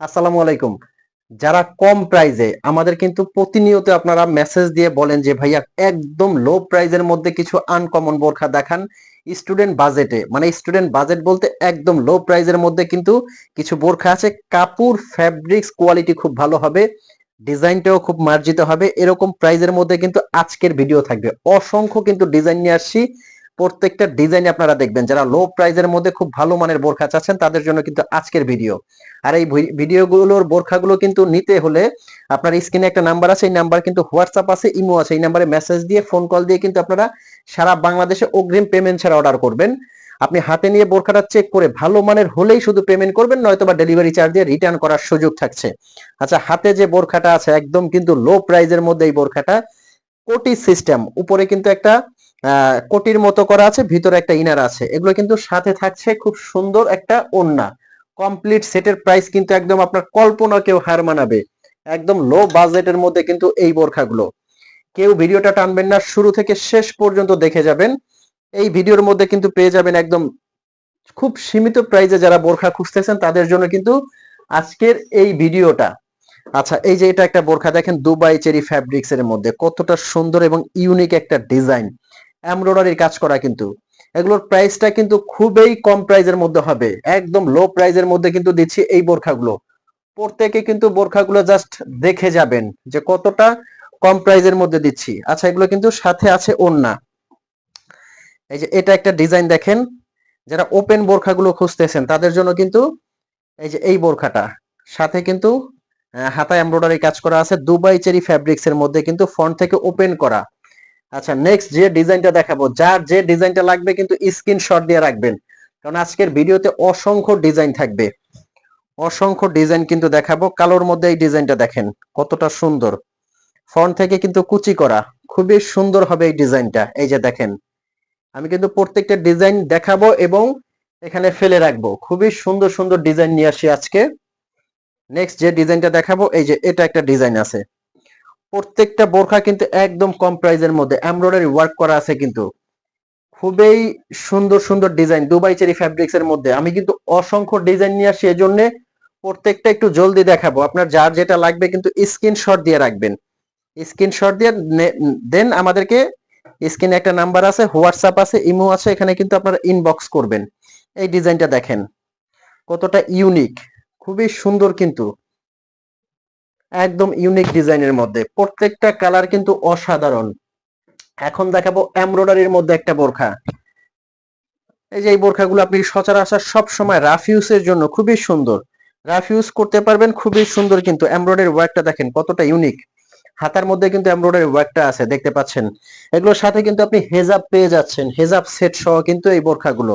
আসসালামু আলাইকুম। যারা কম প্রাইজে আমাদের কিন্তু প্রতিনিয়ত আপনারা মেসেজ দিয়ে বলেন যে, ভাইয়া, একদম লো প্রাইজের মধ্যে কিছু আনকমন বোরখা দেখান। স্টুডেন্ট বাজেটে মানে স্টুডেন্ট বাজেট বলতে একদম লো প্রাইজের মধ্যে কিন্তু কিছু বোরখা আছে। কাপড় ফ্যাব্রিক্স কোয়ালিটি খুব ভালো হবে ডিজাইনটাও খুব মার্জিত হবে। এরকম প্রাইজের মধ্যে কিন্তু আজকের ভিডিও থাকবে। অসংখ্য কিন্তু ডিজাইন নিয়ে আসছি। প্রত্যেকটা ডিজাইন আপনারা দেখবেন, যারা লো প্রাইজের মধ্যে খুব ভালো মানের বোরখা চাচ্ছেন, তাদের জন্য কিন্তু আজকের ভিডিও আর এই ভিডিওগুলোর বোরখাগুলো কিন্তু নিতে হলে আপনার স্ক্রিনে একটা নাম্বার আছে, এই নাম্বার কিন্তু হোয়াটসঅ্যাপ আছে ইমো আছে, এই নাম্বারে মেসেজ দিয়ে ফোন কল দিয়ে কিন্তু আপনারা সারা বাংলাদেশে অগ্রিম পেমেন্ট ছাড়া অর্ডার করবেন। আপনি হাতে নিয়ে বোরখাটা চেক করে ভালো মানের হলেই শুধু পেমেন্ট করবেন, নয়তো বা ডেলিভারি চার্জ দিয়ে রিটার্ন করার সুযোগ থাকছে। আচ্ছা হাতে যে বোরখাটা আছে, একদম কিন্তু লো প্রাইজের মধ্যে এই বোরখাটা, কোটি সিস্টেম উপরে কিন্তু একটা কোটির মতো করা আছে, ভিতরে একটা ইনার আছে। এগুলো কিন্তু সাথে থাকছে খুব সুন্দর একটা ওন্না কমপ্লিট সেটের প্রাইস কিন্তু একদম আপনার কল্পনা কেউ হার মানাবে। একদম লো বাজেটের মধ্যে কিন্তু এই বোরখাগুলো। কেউ ভিডিওটা টানবেন না, শুরু থেকে শেষ পর্যন্ত দেখে যাবেন। এই ভিডিওর মধ্যে কিন্তু পেয়ে যাবেন একদম খুব সীমিত প্রাইজে যারা বোরখা খুঁজতেছেন, তাদের জন্য কিন্তু আজকের এই ভিডিওটা। আচ্ছা এই যে এটা একটা বোরখা, দেখেন দুবাই চেরি ফ্যাব্রিক্স এর মধ্যে। কতটা সুন্দর এবং ইউনিক একটা ডিজাইন এমব্রয়ডারির কাজ করা কিন্তু। এগুলোর প্রাইসটা কিন্তু খুবই কম প্রাইজের মধ্যে হবে। একদম লো প্রাইজের মধ্যে কিন্তু দিচ্ছি এই বোরখাগুলো। প্রত্যেকে কিন্তু বোরখাগুলো জাস্ট দেখে যাবেন যে কতটা কম প্রাইজের মধ্যে দিচ্ছি। আচ্ছা এগুলো কিন্তু সাথে আছে ওন্না এই যে এটা একটা ডিজাইন দেখেন। যারা ওপেন বোরখাগুলো খুঁজতেছেন, তাদের জন্য কিন্তু এই যে এই বোরখাটা। সাথে কিন্তু হাতায় এমব্রয়ডারি কাজ করা আছে। দুবাই চেরি ফ্যাব্রিক্স এর মধ্যে কিন্তু ফ্রন্ট থেকে ওপেন করা। আচ্ছা নেক্সট যে ডিজাইনটা দেখাবো, যার যে ডিজাইনটা লাগবে কিন্তু স্ক্রিনশট দিয়ে রাখবেন। কারণ আজকের ভিডিওতে অসংখ্য ডিজাইন থাকবে। অসংখ্য ডিজাইন কিন্তু দেখাবো, কালোর মধ্যে এই ডিজাইনটা দেখেন, কতটা সুন্দর। ফ্রন্ট থেকে কিন্তু কুচি করা, খুবই সুন্দর হবে এই ডিজাইনটা এই যে দেখেন। আমি কিন্তু প্রত্যেকটা ডিজাইন দেখাবো এবং এখানে ফেলে রাখব। খুবই সুন্দর সুন্দর ডিজাইন নিয়ে আসি আজকে। নেক্সট যে ডিজাইনটা দেখাবো, এই যে এটা একটা ডিজাইন আছে। প্রত্যেকটা বোরখা কিন্তু একদম কম প্রাইজের মধ্যে। এমব্রয়ডারি ওয়ার্ক করা আছে কিন্তু। খুবই সুন্দর সুন্দর ডিজাইন। দুবাই চেরি ফ্যাব্রিক্স এর মধ্যে। আমি কিন্তু অসংখ্য ডিজাইন নিয়ে আসি, এজন্য প্রত্যেকটা একটু জলদি দেখাবো। আপনার যার যেটা লাগবে কিন্তু স্ক্রিনশট দিয়ে রাখবেন। স্ক্রিনশট দিয়ে দেন আমাদেরকে স্ক্রিনে একটা নাম্বার আছে, হোয়াটসঅ্যাপ আছে, ইমো আছে, এখানে কিন্তু আপনারা ইনবক্স করবেন। এই ডিজাইনটা দেখেন। কতটা ইউনিক খুবই সুন্দর কিন্তু। একদম ইউনিক ডিজাইনের মধ্যে। প্রত্যেকটা কালার কিন্তু অসাধারণ। এখন দেখাবো এমব্রয়ডারির মধ্যে একটা বোরখা। এই যে এই বোরখাগুলো আপনি সচরাচর সব সময় রাফ ইউজের জন্য খুবই সুন্দর। রাফ ইউজ করতে পারবেন, খুবই সুন্দর কিন্তু এমব্রয়ডারি ওয়ার্কটা দেখেন কতটা ইউনিক হাতার মধ্যে কিন্তু এমব্রয়ডারি ওয়ার্কটা আছে, দেখতে পাচ্ছেন। এগুলোর সাথে কিন্তু আপনি হেজাব পেয়ে যাচ্ছেন। হেজাব সেট সহ কিন্তু এই বোরখাগুলো।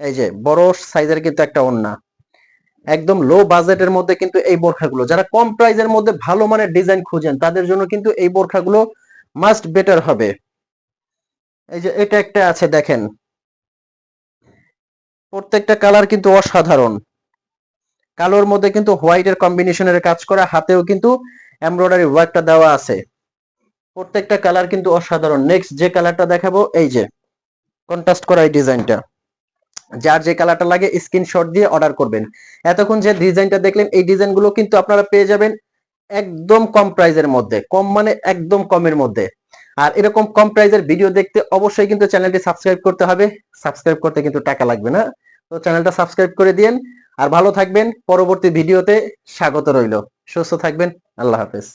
এই যে বড় সাইজের কিন্তু একটা ওন্না একদম লো বাজেটের মধ্যে কিন্তু এই বোরখাগুলো, যারা কম প্রাইজের মধ্যে ভালো মানের ডিজাইন খুঁজেন, তাদের জন্য কিন্তু এই বোরখাগুলো মাস্ট বেটার হবে। এই যে এটা একটা আছে, দেখেন। প্রত্যেকটা কালার কিন্তু অসাধারণ। কালোর মধ্যে কিন্তু হোয়াইটের কম্বিনেশনের কাজ করা, হাতেও কিন্তু এমব্রয়ডারি ওয়ার্কটা দেওয়া আছে। প্রত্যেকটা কালার কিন্তু অসাধারণ। নেক্সট যে কালারটা দেখাবো, এই যে কন্ট্রাস্ট করা এই ডিজাইনটা যার যে কালারটা লাগে স্ক্রিনশট দিয়ে অর্ডার করবেন। এতক্ষণ যে ডিজাইনটা দেখলেন, এই ডিজাইনগুলো কিন্তু আপনারা পেয়ে যাবেন একদম কম প্রাইজের মধ্যে, কম মানে একদম কমের মধ্যে। আর এরকম কম প্রাইজের ভিডিও দেখতে অবশ্যই কিন্তু চ্যানেলটি সাবস্ক্রাইব করতে হবে। সাবস্ক্রাইব করতে কিন্তু টাকা লাগবে না। তো চ্যানেলটা সাবস্ক্রাইব করে দিন আর ভালো থাকবেন। পরবর্তী ভিডিওতে স্বাগত রইল। সুস্থ থাকবেন। আল্লাহ হাফেজ।